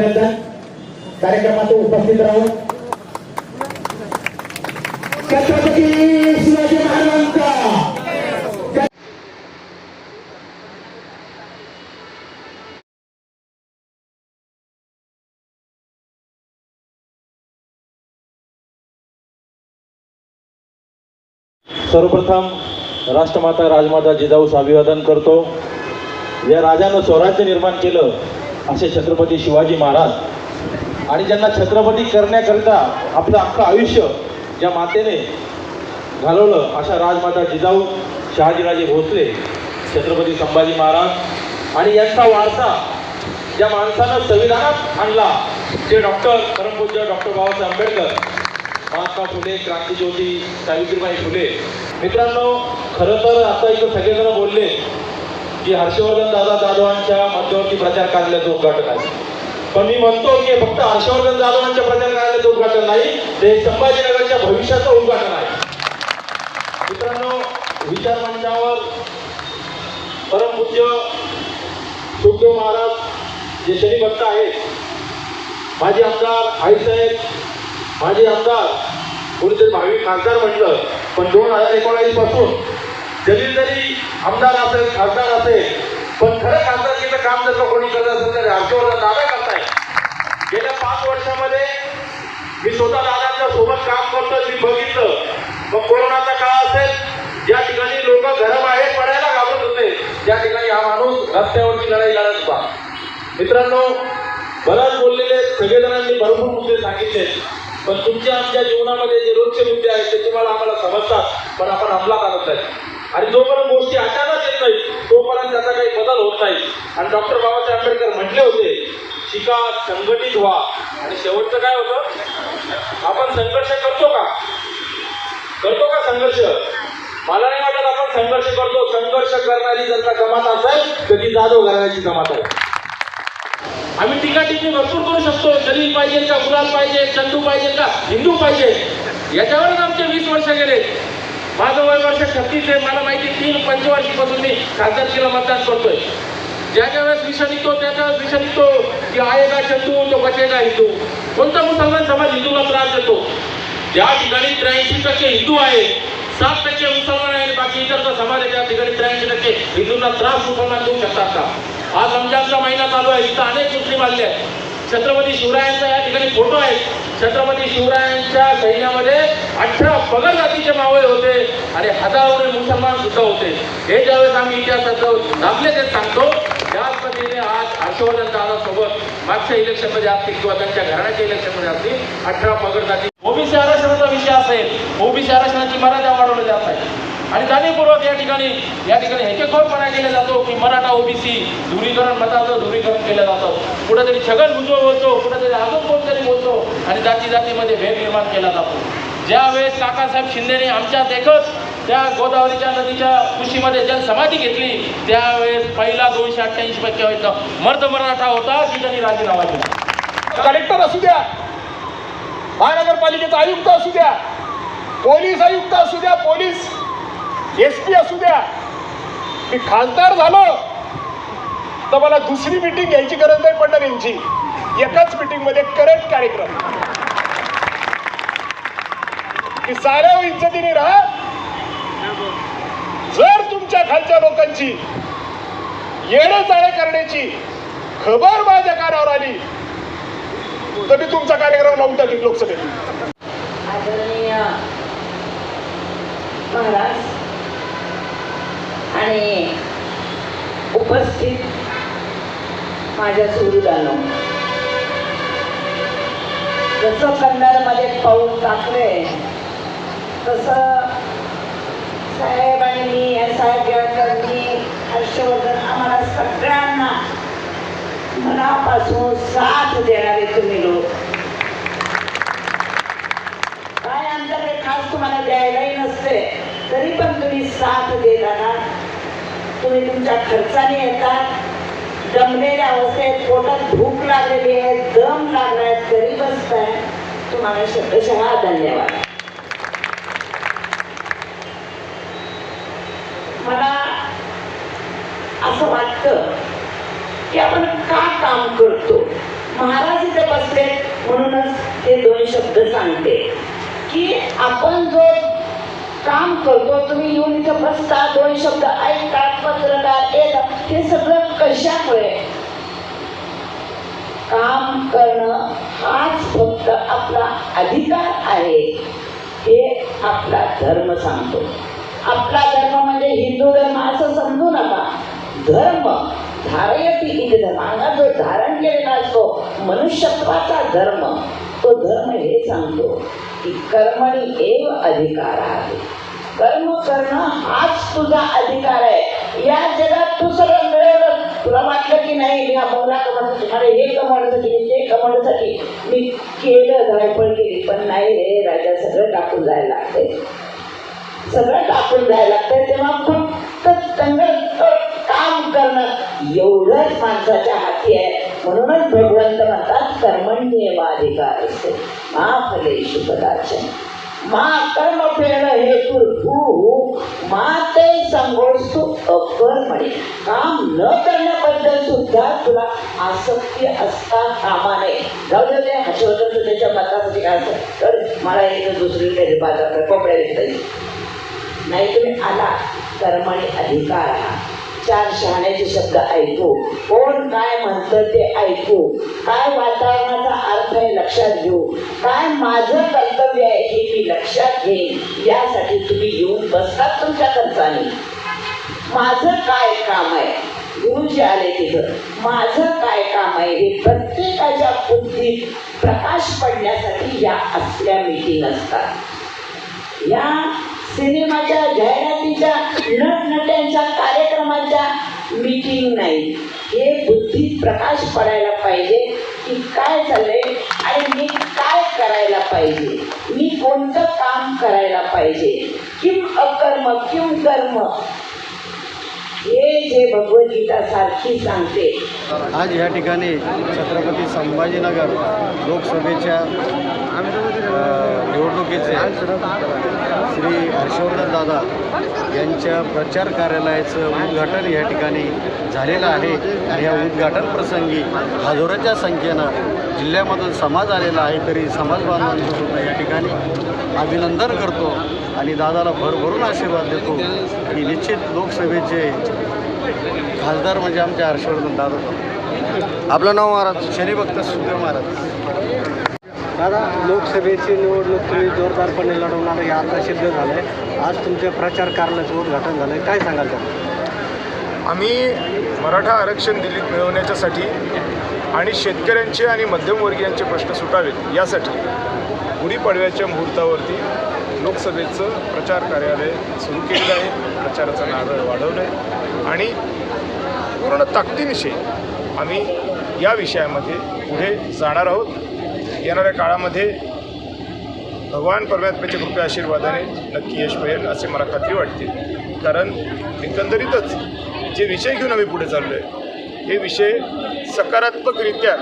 अभिनंदन. कार्यक्रमात उपस्थित राहून. छत्रपती शिवाजी महाराजांचा. सर्वप्रथम राष्ट्रमाता राजमाता जिजाऊस अभिवादन करतो. या राजानं स्वराज्य निर्माण केलं. असे छत्रपती शिवाजी महाराज. आणि ज्यांना छत्रपती करण्याकरिता आपलं अख्खं आयुष्य ज्या मातेने घालवलं अशा राजमाता जिजाऊ शहाजीराजे भोसले छत्रपती संभाजी महाराज. आणि यांचा वारसा ज्या माणसानं संविधानात आणला. ते डॉक्टर परमपूज्य डॉक्टर बाबासाहेब आंबेडकर महात्मा फुले क्रांतीज्योती सावित्रीबाई फुले. मित्रांनो खरं तर आता इथं सगळेजण बोलले की हर्षवर्धन दादा जाधवांच्या मध्यवर्ती प्रचार कार्यालयाचं उद्घाटन आहे. पण मी म्हणतो की फक्त हर्षवर्धन जाधवांच्या प्रचार कार्यालयाचं उद्घाटन नाही ते संभाजीनगरच्या भविष्याचं उद्घाटन आहे. मित्रांनो विचार मंचावर परमपूज्य सुखदेव महाराज जे शनिभक्त आहेत माजी आमदार आईसाहेब माजी आमदार कोणीतरी भावी खासदार म्हटलं पण दोन हजार एकोणावीसपासून जरी जरी आमदार असेल खासदार असेल पण खरं खासदारकीचं काम जर कोणी करत असेल तर हर्षवर्धन दादा करताय गेल्या पाच वर्षामध्ये मी स्वतः दादांच्या सोबत काम करतो मी बघितलं. मग कोरोनाचा काळ असेल ज्या ठिकाणी लोक घराबाहेर पडायला घाबरत होते त्या ठिकाणी हा माणूस रस्त्यावरची लढाई लढत होता. मित्रांनो बराच बोललेले सगळेजणांनी भरपूर मुद्दे सांगितले. पण तुमच्या आमच्या जीवनामध्ये जे रोजचे मुद्दे आहेत ते तुम्हाला आम्हाला समजतात पण आपण अंमलात आणत नाही. आणि जोपर्यंत गोष्टी अचानक येत नाही तोपर्यंत त्याचा काही बदल होत नाही. आणि डॉक्टर बाबासाहेब आंबेडकर म्हटले होते शिका संघटित व्हा. आणि शेवटचं काय होतं? आपण संघर्ष करतो का? करतो का संघर्ष? मला नाही वाटत आपण संघर्ष करतो. संघर्ष करणारी जर का जमात असेल तर ती जाधव घराण्याची जमात आहे. आम्ही टीका टिप्पणी भरपूर करू शकतो दलित पाहिजे का गुलाल पाहिजे चंदू पाहिजे का हिंदू पाहिजे याच्यावरच आमचे वीस वर्ष गेले. माझं वय वर्ष छत्तीस आहे. मला माहिती तीन पंचवर्षीपासून मी खासदारकीला मतदान करतोय. ज्या ज्या वेळेस विषय निघतो त्या त्या वेळेस विषय निघतो की का चंदू तो बचेगा हिंदू. कोणता मुसलमान समाज हिंदूला त्रास देतो? ज्या ठिकाणी त्र्याऐंशी टक्के हिंदू आहे सात टक्के मुसलमान आहे बाकी इतरचा समाज आहे त्या ठिकाणी त्र्याऐंशी टक्के हिंदूंना त्रास मुसलमान देऊ शकतात का? आज रमजानचा महिना चालू आहे. इथं अनेक मुस्लिम आले आहेत. छत्रपती शिवरायांचा या ठिकाणी फोटो आहे. छत्रपती शिवरायांच्या सैन्यामध्ये अठरा पगड जातीचे मावळे होते आणि हजारो मुसलमान सुद्धा होते. हे ज्यावेळेस आम्ही इतिहासात दाखले ते सांगतो त्याच पद्धतीने आज हर्षवर्धन दादासोबत मागच्या इलेक्शनमध्ये असतील किंवा त्यांच्या घराण्याच्या इलेक्शनमध्ये असतील अठरा पगड जाती. ओबीसी आरक्षणाचा विषय असेल ओबीसी आरक्षणाची मर्यादा वाढवली जात आहे आणि जाणीवपूर्वक या ठिकाणी या ठिकाणी हेकेखोरपणा केला जातो की मराठा ओबीसी धुरीकरण मताचं धुरीकरण केलं जातं. कुठेतरी छगन भुजबळ बोलतो कुठेतरी अजून कोणतरी बोलतो आणि जाती जातीमध्ये भेद निर्माण केला जातो. ज्यावेळेस काकासाहेब शिंदेने आमच्या देखत त्या गोदावरीच्या नदीच्या कुशीमध्ये जनसमाधी घेतली त्यावेळेस पहिला दोनशे अठ्ठ्याऐंशी पैकी व्हायचा मर्द मराठा होता की त्यांनी राजीनामा दिला. कलेक्टर असू द्या महानगरपालिकेचा आयुक्त असू द्या पोलीस आयुक्त असू द्या पोलीस एस पी असू द्या. मी खासदार झालो तर मला दुसरी मिटिंग घ्यायची गरज नाही पडणार यांची. एकाच मिटिंगमध्ये करंट कार्यक्रम. की साऱ्या इज्जतीने राहा. जर तुमच्या खालच्या लोकांची येणं जाणं करण्याची खबर माझ्या कानावर आली तर मी तुमचा कार्यक्रम लावून टाकेन लोकसभेत. आदरणीय महाराज आणि उपस्थित माझ्या सुहृदांनो जसं कन्नडमध्ये पाऊल टाकले तसं साहेबांनी या साहेब गेळकर हर्षवर्धन आम्हाला सगळ्यांना मनापासून साथ देणारे तुम्ही लोक. काय आमच्याकडे खास तुम्हाला द्यायलाही नसते तरी पण तुम्ही साथ देताना तुम्ही तुमच्या खर्चाने येतात? दमलेल्या अवस्थेत पोटात भूक लागलेली आहे दम लागलाय तरी बसताय. तुम्हाला शब्दशः धन्यवाद. मला असं वाटतं की आपण का काम करतो? महाराज इथे बसले म्हणूनच हे दोन शब्द सांगते. की आपण जो काम करतो तुम्ही येऊन इथं बसता दोन शब्द ऐकतात पत्रकार येतात हे सगळं कशामुळे? काम करणं हाच फक्त आपला अधिकार आहे. हे आपला धर्म सांगतो. आपला धर्म म्हणजे हिंदू धर्म असं समजू नका. धर्म धारयती इथे धर्म. जो धारण केलेला असतो मनुष्यत्वाचा धर्म तो धर्म हे सांगतो की कर्मणी एव अधिकार आहे. कर्म करणं हाच तुझा अधिकार आहे. या जगात तू सगळं मिळवलं. तुला वाटलं की नाही मी हा बंगला कमवण्यासाठी मला हे कमवण्यासाठी मी ते कमवण्यासाठी मी केलं धायपळ केली. पण नाही रे राजा सगळं टाकून जायला लागते सगळं टाकून जायला लागतं तेव्हा फक्त तंगड काम करणं एवढंच माणसाच्या हाती आहे. म्हणूनच भगवंत म्हणतात कर्मण्येवाधिकार असते. मा फलेषु कदाचन मा कर्म फेड हेतु भू मा ते संगोस्तु अकर्मणी. काम न करण्याबद्दल सुद्धा तुला आसक्ती असता कामा नये जाऊ दे ते हर्षवर्धन त्याच्या मतासाठी काय असतं तर मला एक दुसरीकडे बाजार कपडे विकता येईल नाही तुम्ही आला कर्मणी अधिकार. हा चार शहाण्याचे शब्द ऐकू. कोण काय म्हणतं ते ऐकू. काय वातावरणाचा अर्थ आहे लक्षात घेऊ. काय माझं कर्तव्य आहे हे मी लक्षात घेईन. यासाठी तुम्ही येऊन बसतात तुमच्या खर्चाने. माझं काय काम आहे? गुरुजी आले तिथं. माझं काय काम आहे? हे प्रत्येकाच्या बुद्धीत प्रकाश पडण्यासाठी या असल्या मीटिंग असतात. या सिनेमाच्या जाहिरातीच्या नटनट्यांच्या कार्यक्रमाच्या मीटिंग नाही. हे बुद्धीत प्रकाश पडायला पाहिजे की काय चाललंय आणि मी काय करायला पाहिजे. मी कोणतं काम करायला पाहिजे. किम अकर्म किम कर्म. हे जे भगवद्गीता सारखी सांगते. आज या ठिकाणी छत्रपती संभाजीनगर लोकसभेच्या निवडणुकीचे श्री हर्षवर्धन दादा यांच्या प्रचार कार्यालयाचं उद्घाटन या ठिकाणी झालेलं आहे. आणि या उद्घाटन प्रसंगी हजारोच्या संख्येनं जिल्ह्यामधून समाज आलेला आहे तरी समाज बांधवांचं सुद्धा या ठिकाणी अभिनंदन करतो आणि दादाला भरभरून आशीर्वाद देतो. की निश्चित लोकसभेचे खासदार म्हणजे आमचे हर्षवर्धन दादा. आपलं नाव महाराज शनिभक्त सुदेव महाराज. दादा लोकसभेची निवडणूक तुम्ही जोरदारपणे लढवणार हे आता सिद्ध झालं आहे आज तुमच्या प्रचार कारणाचं उद्घाटन झालं आहे काय सांगाल त्याला आम्ही मराठा आरक्षण दिल्लीत मिळवण्याच्यासाठी आणि शेतकऱ्यांचे आणि मध्यमवर्गीयांचे प्रश्न सुटावेत यासाठी गुढीपाडव्याच्या मुहूर्तावरती लोकसभेचं प्रचार कार्यालय सुरू केलेलं आहे. प्रचाराचं नारळ वाढवलं आहे आणि पूर्ण ताकदीनिशी आम्ही या विषयामध्ये पुढे जाणार आहोत. येणाऱ्या काळामध्ये भगवान परमात्म्याच्या कृपया आशीर्वादाने नक्की यश मिळेल असे मला खात्री वाटते. कारण एकंदरीतच जे विषय घेऊन आम्ही पुढे चाललो आहे हे विषय सकारात्मकरित्या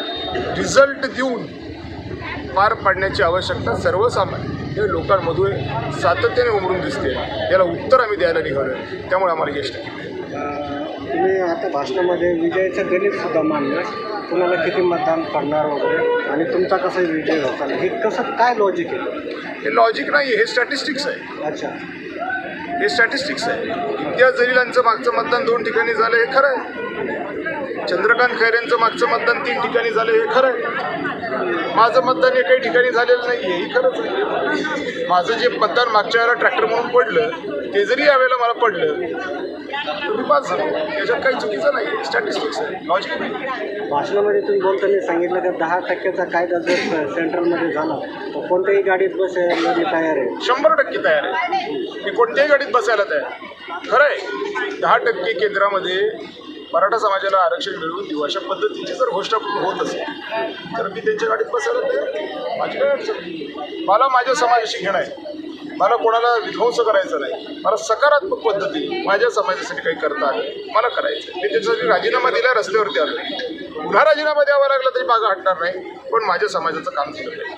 रिझल्ट देऊन पार पाडण्याची आवश्यकता सर्वसामान्य लोकांमधून सातत्याने उमरून दिसते. याला उत्तर आम्ही द्यायला निघालो आहे त्यामुळे आम्हाला यश नक्की मिळेल. तुम्ही आता भाषणामध्ये विजयाचं गणितसुद्धा मांडलं कुणाला किती मतदान पडणार वगैरे? आणि तुमचा कसा विजय होता हे कसं काय लॉजिक आहे? हे लॉजिक नाही हे स्टॅटिस्टिक्स आहे. अच्छा. हे स्टॅटिस्टिक्स आहे. इम्तियाज जलीलांचं मागचं मतदान दोन ठिकाणी झालं हे खरं आहे. चंद्रकांत खैरेंचं मागचं मतदान तीन ठिकाणी झालं हे खरं आहे. माझं मतदान हे काही ठिकाणी झालेलं नाही आहे हे खरंच आहे माझं जे मतदान मागच्या वेळेला ट्रॅक्टर म्हणून पडलं ते जरी यावेळेला मला पडलं पास झालो याच्यात काही चुकीचं नाही स्टॅटिस्टिक्स आहे लॉजिक नाही. भाषणामध्ये तुम्ही बोलताना सांगितलं की दहा टक्क्याचा कायदा जर सेंट्रलमध्ये झाला तर कोणत्याही गाडीत बसायला तयार आहे? शंभर टक्के तयार आहे. मी कोणत्याही गाडीत बसायला तयार. खरं आहे दहा टक्के केंद्रामध्ये मराठा समाजाला आरक्षण मिळवून देऊ अशा पद्धतीची जर घोषणा होत असेल तर मी त्यांच्या गाडीत बसायला तयार माझी काय अडचण मला माझ्या समाजाशी घेणं आहे. मला कोणाला विध्वंस करायचं नाही. मला सकारात्मक पद्धतीने माझ्या समाजासाठी काही करता आलं मला करायचं आहे. मी त्याच्यासाठी राजीनामा दिला रस्त्यावरती आलो पुन्हा राजीनामा द्यावा लागला तरी मागं हटणार नाही. पण माझ्या समाजाचं काम केलं पाहिजे